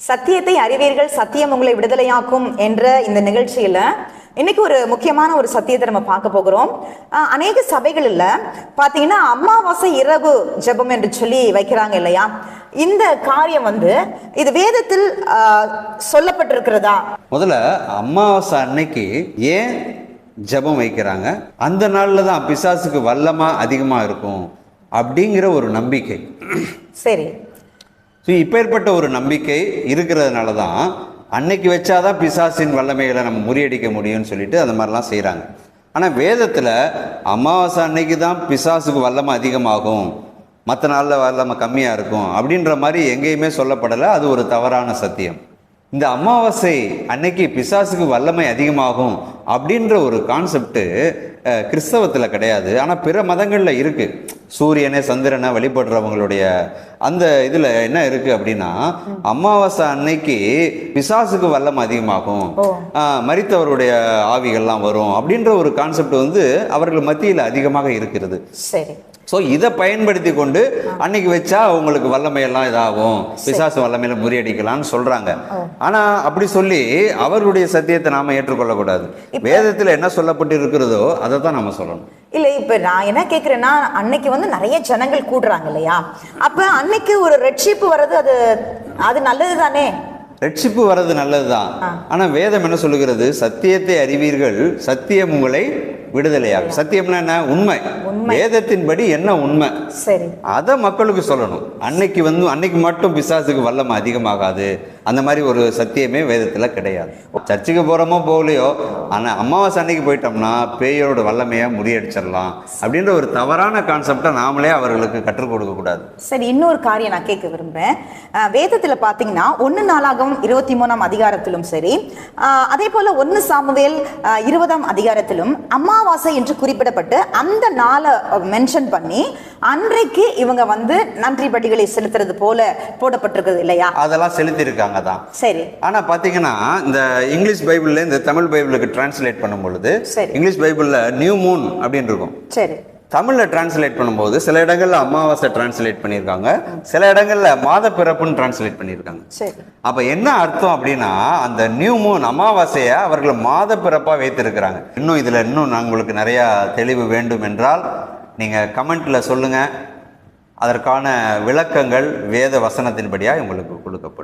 சத்தியத்தை அறிவீர்கள் சத்தியம் உங்களை விடுதலையாக்கும் என்ற இந்த நிகழ்ச்சியில இன்னைக்கு ஒரு முக்கியமான ஒரு சத்தியத்தை நம்ம பார்க்க போகிறோம். அநேக சபைகளில் பார்த்தீங்கன்னா அமாவாசை இரவு ஜெபம் என்று சொல்லி வைக்கிறாங்க இல்லையா? இந்த காரியம் வந்து இது வேதத்தில் சொல்லப்பட்டிருக்கிறதா? முதல்ல அமாவாசை அன்னைக்கு ஏன் ஜெபம் வைக்கிறாங்க? அந்த நாளில் தான் பிசாசுக்கு வல்லமா அதிகமாக இருக்கும் அப்படிங்கிற ஒரு நம்பிக்கை. சரி. ஸோ இப்பேற்பட்ட ஒரு நம்பிக்கை இருக்கிறதுனால தான் அன்னைக்கு வச்சாதான் பிசாசின் வல்லமைகளை நம்ம முறியடிக்க முடியும்னு சொல்லிட்டு அந்த மாதிரிலாம் செய்கிறாங்க ஆனால் வேதத்தில் அமாவாசை அன்னைக்கு தான் பிசாசுக்கு வல்லமை அதிகமாகும். மற்ற நாளில் வல்லமை கம்மியாக இருக்கும் அப்படின்ற மாதிரி எங்கேயுமே சொல்லப்படலை. அது ஒரு தவறான சத்தியம். இந்த அமாவாசை அன்னைக்கு பிசாசுக்கு வல்லமை அதிகமாகும் அப்படின்ற ஒரு கான்செப்ட்டு கிறிஸ்தவத்தில் கிடையாது. ஆனால் பிற மதங்களில் இருக்குது சூரியனை சந்திரனை வழிபடுறவங்களுடைய அந்த இதில் என்ன இருக்கு அப்படின்னா அமாவாசை அன்னைக்கு பிசாசுக்கு வல்லமை அதிகமாகும். ஆஹ், மரித்தவருடைய ஆவிகள்லாம் வரும் அப்படின்ற ஒரு கான்செப்ட் வந்து அவர்கள் மத்தியில் அதிகமாக இருக்கிறது. சரி. ஸோ இதை பயன்படுத்தி கொண்டு அன்னைக்கு வச்சா உங்களுக்கு வல்லமையெல்லாம் இதாகும். பிசாசு வல்லமையில முறியடிக்கலாம்னு சொல்றாங்க. ஆனா அப்படி சொல்லி அவர்களுடைய சத்தியத்தை நாம ஏற்றுக்கொள்ளக்கூடாது. வேதத்தில் என்ன சொல்லப்பட்டு இருக்கிறதோ அதை தான் நாம சொல்லணும். இல்ல இப்ப நான் என்ன கேக்குறேன்னா அன்னைக்கு வந்து நிறைய ஜனங்கள் கூடுறாங்க இல்லையா? அப்ப அன்னைக்கு ஒரு ரெட்ஷிப்பு வர்றது அது அது நல்லது தானே ரட்சிப்பு வர்றது நல்லதுதான். ஆனா வேதம் என்ன சொல்லுகிறது? சத்தியத்தை அறிவீர்கள் சத்தியம் உங்களை விடுதலையாகும். சத்தியம்னா என்ன? உண்மை. வேதத்தின்படி என்ன உண்மை? சரி. அதை மக்களுக்கு சொல்லணும். அன்னைக்கு வந்து அன்னைக்கு மட்டும் பிசாசுக்கு வல்லமை அதிகமாகாது. அந்த மாதிரி ஒரு சத்தியமே வேதத்தில் கிடையாது. சர்ச்சுக்கு போகிறோமோ போகலையோ ஆனால் அமாவாசை அன்னைக்கு போயிட்டோம்னா பேயோட வல்லமையை முறியடிச்சிடலாம் அப்படின்ற ஒரு தவறான கான்செப்டை நாமளே அவர்களுக்கு கற்றுக் கொடுக்கக்கூடாது சரி இன்னொரு காரியம் நான் கேட்க விரும்புறேன். அஹ், வேதத்துல பாத்தீங்கன்னா ஒன்னு நாளாகவும் இருபத்தி மூணாம் அதிகாரத்திலும் சரி அதே போல ஒன்னு சாமுவேல் இருபதாம் அதிகாரத்திலும் அமாவாசை என்று குறிப்பிடப்பட்டு அந்த நாளை மென்ஷன் பண்ணி அன்றைக்கு இவங்க வந்து நன்றி பட்டிகளை செலுத்துறது போல போடப்பட்டிருக்குது இல்லையா? அதெல்லாம் செலுத்தியிருக்காங்க. தான் சரி. ஆனால் பார்த்தீங்கன்னா இந்த இங்கிலீஷ் பைபிளில் இந்த தமிழ் பைபிளுக்கு டிரான்ஸ்லேட் பண்ணும் பொழுது. இங்கிலீஷ் பைபிளில் நியூ மூன் அப்படின்னு இருக்கும். சரி. தமிழில் டிரான்ஸ்லேட் பண்ணும்போது சில இடங்கள்ல அமாவாசை டிரான்ஸ்லேட் பண்ணியிருக்காங்க சில இடங்கள்ல மாத பிறப்புன்னு டிரான்ஸ்லேட் பண்ணியிருக்காங்க. அப்ப என்ன அர்த்தம் அப்படின்னா அந்த நியூ மூன் அமாவாசையை அவர்கள் மாத பிறப்பா வைத்திருக்கிறாங்க. இன்னும் இதுல இன்னும் நான் உங்களுக்கு நிறைய தெளிவு வேண்டும் என்றால் நீங்க கமெண்ட்ல சொல்லுங்க. அதற்கான விளக்கங்கள் வேத வசனத்தின்படியா உங்களுக்கு கொடுக்கப்படும்